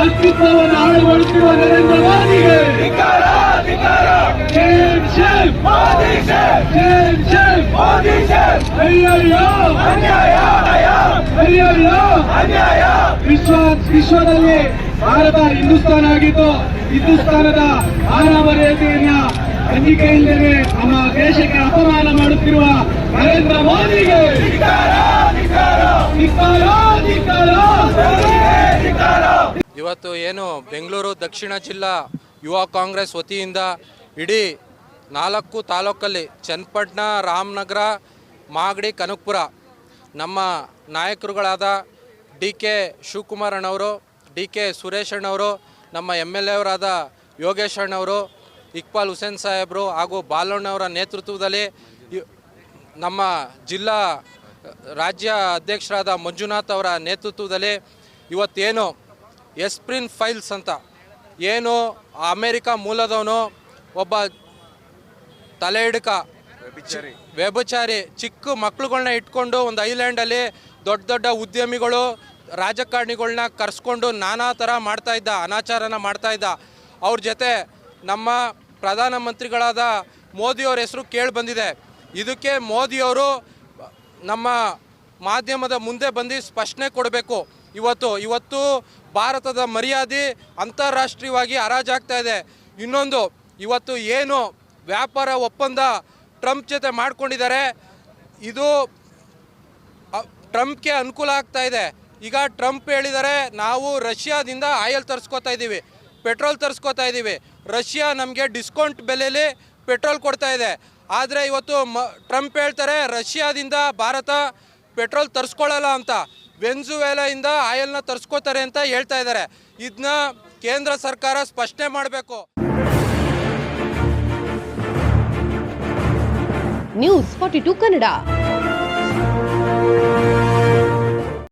ಅಸ್ತಿತ್ವವನ್ನು ಹಾಳು ಮಾಡುತ್ತಿರುವ ನರೇಂದ್ರ ಮೋದಿಗೆ ಅಯ್ಯಯ್ಯೋ ವಿಶ್ವ ವಿಶ್ವದಲ್ಲಿ ಭಾರತ ಹಿಂದೂಸ್ತಾನ ಆಗಿದ್ದು ಹಿಂದೂಸ್ತಾನದ ಮಾನ ಮರ್ಯಾದೆಯನ್ನ ಅಂಜಿಕೆ ಇಲ್ಲದೆ ನಮ್ಮ ದೇಶಕ್ಕೆ ಅಪಮಾನ ಮಾಡುತ್ತಿರುವ ನರೇಂದ್ರ ಮೋದಿಗೆ. ಇವತ್ತು ಏನು ಬೆಂಗಳೂರು, ದಕ್ಷಿಣ ಜಿಲ್ಲಾ ಯುವ ಕಾಂಗ್ರೆಸ್ ವತಿಯಿಂದ ಇಡೀ ನಾಲ್ಕು ತಾಲೂಕಲ್ಲಿ ಚನ್ನಪಟ್ಟಣ, ರಾಮನಗರ, ಮಾಗಡಿ, ಕನಕಪುರ ನಮ್ಮ ನಾಯಕರುಗಳಾದ ಡಿ ಕೆ ಶಿವಕುಮಾರಣ್ಣವರು ಡಿ ಕೆ ಸುರೇಶ್ ಅಣ್ಣವರು, ನಮ್ಮ ಎಂ ಎಲ್ ಎವರಾದ ಯೋಗೇಶ್ ಅಣ್ಣವರು, ಇಕ್ಬಾಲ್ ಹುಸೇನ್ ಸಾಹೇಬರು ಹಾಗೂ ಬಾಲಣ್ಣವರ ನೇತೃತ್ವದಲ್ಲಿ ನಮ್ಮ ಜಿಲ್ಲಾ ರಾಜ್ಯ ಅಧ್ಯಕ್ಷರಾದ ಮಂಜುನಾಥ್ ಅವರ ನೇತೃತ್ವದಲ್ಲಿ ಇವತ್ತೇನು ಎಸ್ಪ್ರಿನ್ ಫೈಲ್ಸ್ ಅಂತ ಏನು ಅಮೇರಿಕ ಮೂಲದವನು ಒಬ್ಬ ತಲೆ ಹಿಡ್ಕ ವ್ಯಭಚಾರಿ ಚಿಕ್ಕ ಮಕ್ಳುಗಳ್ನ ಇಟ್ಕೊಂಡು ಒಂದು ಐಲ್ಯಾಂಡಲ್ಲಿ ದೊಡ್ಡ ದೊಡ್ಡ ಉದ್ಯಮಿಗಳು ರಾಜಕಾರಣಿಗಳನ್ನ ಕರೆಸ್ಕೊಂಡು ನಾನಾ ಥರ ಮಾಡ್ತಾ ಇದ್ದ ಅನಾಚಾರನ ಮಾಡ್ತಾ ಇದ್ದ. ಅವ್ರ ಜೊತೆ ನಮ್ಮ ಪ್ರಧಾನಮಂತ್ರಿಗಳಾದ ಮೋದಿಯವ್ರ ಹೆಸರು ಕೇಳಿ ಬಂದಿದೆ. ಇದಕ್ಕೆ ಮೋದಿಯವರು ನಮ್ಮ ಮಾಧ್ಯಮದ ಮುಂದೆ ಬಂದು ಸ್ಪಷ್ಟನೆ ಕೊಡಬೇಕು. ಇವತ್ತು ಇವತ್ತು ಭಾರತದ ಮರ್ಯಾದೆ ಅಂತಾರಾಷ್ಟ್ರೀಯವಾಗಿ ಹರಾಜಾಗ್ತಾ ಇದೆ. ಇನ್ನೊಂದು, ಇವತ್ತು ಏನು ವ್ಯಾಪಾರ ಒಪ್ಪಂದ ಟ್ರಂಪ್ ಜೊತೆ ಮಾಡ್ಕೊಂಡಿದ್ದಾರೆ, ಇದು ಟ್ರಂಪ್ಗೆ ಅನುಕೂಲ ಆಗ್ತಾ ಇದೆ. ಈಗ ಟ್ರಂಪ್ ಹೇಳಿದರೆ ನಾವು ರಷ್ಯಾದಿಂದ ಆಯಿಲ್ ತರಿಸ್ಕೋತಾ ಇದ್ದೀವಿ, ಪೆಟ್ರೋಲ್ ತರಿಸ್ಕೋತಾ ಇದ್ದೀವಿ. ರಷ್ಯಾ ನಮಗೆ ಡಿಸ್ಕೌಂಟ್ ಬೆಲೆಯಲ್ಲಿ ಪೆಟ್ರೋಲ್ ಕೊಡ್ತಾ ಇದೆ. ಆದರೆ ಇವತ್ತು ಮ ಟ್ರಂಪ್ ಹೇಳ್ತಾರೆ, ರಷ್ಯಾದಿಂದ ಭಾರತ ಪೆಟ್ರೋಲ್ ತರಿಸ್ಕೊಳ್ಳಲ್ಲ ಅಂತ ವೆನ್ಜುವೆಲಾಯಿಂದ ಆಯಿಲ್ನ ತರಿಸ್ಕೋತಾರೆ ಅಂತ ಹೇಳ್ತಾ ಇದ್ದಾರೆ. ಇದನ್ನ ಕೇಂದ್ರ ಸರ್ಕಾರ ಸ್ಪಷ್ಟನೆ ಮಾಡಬೇಕು. News forty two Kannada.